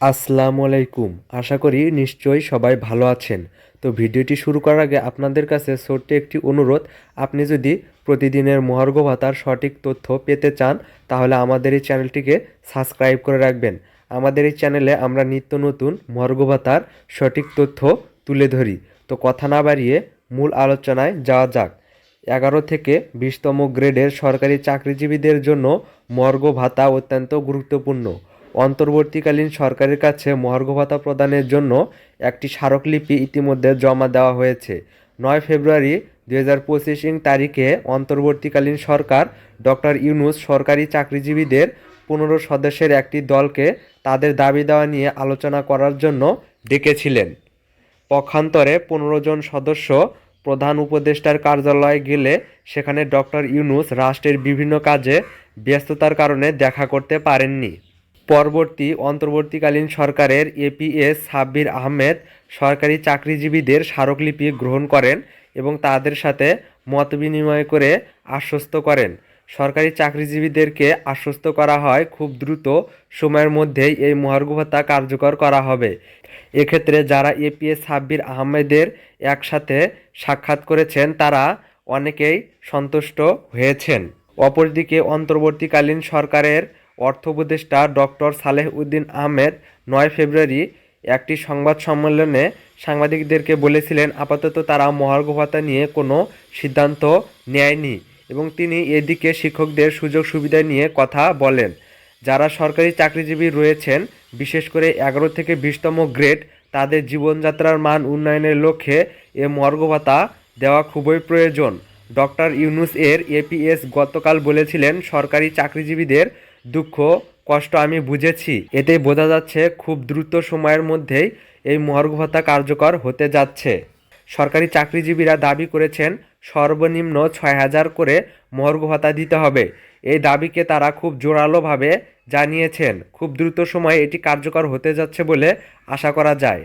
আসসালামু আলাইকুম। আশা করি নিশ্চয়ই সবাই ভালো আছেন। তো ভিডিওটি শুরু করার আগে আপনাদের কাছে ছোট্ট একটি অনুরোধ, আপনি যদি প্রতিদিনের মহার্ঘ ভাতার সঠিক তথ্য পেতে চান, তাহলে আমাদের এই চ্যানেলটিকে সাবস্ক্রাইব করে রাখবেন। আমাদের এই চ্যানেলে আমরা নিত্য নতুন মহার্ঘ ভাতার সঠিক তথ্য তুলে ধরি। তো কথা না বাড়িয়ে মূল আলোচনায় যাওয়া যাক। এগারো থেকে বিশতম গ্রেডের সরকারি চাকরিজীবীদের জন্য মর্গ ভাতা অত্যন্ত গুরুত্বপূর্ণ। অন্তর্বর্তীকালীন সরকারের কাছে মহার্ঘ ভাতা প্রদানের জন্য একটি স্মারকলিপি ইতিমধ্যে জমা দেওয়া হয়েছে। নয় ফেব্রুয়ারি দু হাজার পঁচিশ তারিখে অন্তর্বর্তীকালীন সরকার ডক্টর ইউনুস সরকারি চাকরিজীবীদের পনেরো সদস্যের একটি দলকে তাদের দাবি দেওয়া নিয়ে আলোচনা করার জন্য ডেকেছিলেন। পক্ষান্তরে পনেরো জন সদস্য প্রধান উপদেষ্টার কার্যালয়ে গেলে সেখানে ডক্টর ইউনুস রাষ্ট্রের বিভিন্ন কাজে ব্যস্ততার কারণে দেখা করতে পারেননি। পরবর্তী অন্তর্বর্তীকালীন সরকারের এপিএস সাব্বির আহমেদ সরকারি চাকরিজীবীদের স্মারকলিপি গ্রহণ করেন এবং তাদের সাথে মত বিনিময় করে আশ্বস্ত করেন। সরকারি চাকরিজীবীদেরকে আশ্বস্ত করা হয় খুব দ্রুত সময়ের মধ্যেই এই মহার্ঘ ভাতা কার্যকর করা হবে। এক্ষেত্রে যারা এপিএস সাব্বির আহমেদের একসাথে সাক্ষাৎ করেছেন, তারা অনেকেই সন্তুষ্ট হয়েছেন। অপরদিকে অন্তর্বর্তীকালীন সরকারের অর্থ উপদেষ্টা ডক্টর সালেহ উদ্দিন আহমেদ নয় ফেব্রুয়ারি একটি সংবাদ সম্মেলনে সাংবাদিকদেরকে বলেছিলেন, আপাতত তারা মহার্ঘ ভাতা নিয়ে কোনো সিদ্ধান্ত নেয়নি এবং তিনি এদিকে শিক্ষকদের সুযোগ সুবিধা নিয়ে কথা বলেন। যারা সরকারি চাকরিজীবী রয়েছেন, বিশেষ করে এগারো থেকে বিশতম গ্রেড, তাদের জীবনযাত্রার মান উন্নয়নের লক্ষ্যে এ মর্গ ভাতা দেওয়া খুবই প্রয়োজন। ডক্টর ইউনুস এর এপিএস গতকাল বলেছিলেন, সরকারি চাকরিজীবীদের দুঃখ, কষ্ট আমি বুঝেছি। এতে বোঝা যাচ্ছে খুব দ্রুত সময়ের মধ্যেই এই মহার্ঘ ভাতা কার্যকর হতে যাচ্ছে। সরকারি চাকরিজীবীরা দাবি করেছেন, সর্বনিম্ন ছয় হাজার করে মহার্ঘ ভাতা দিতে হবে। এই দাবিকে তারা খুব জোরালোভাবে জানিয়েছেন। খুব দ্রুত সময়ে এটি কার্যকর হতে যাচ্ছে বলে আশা করা যায়।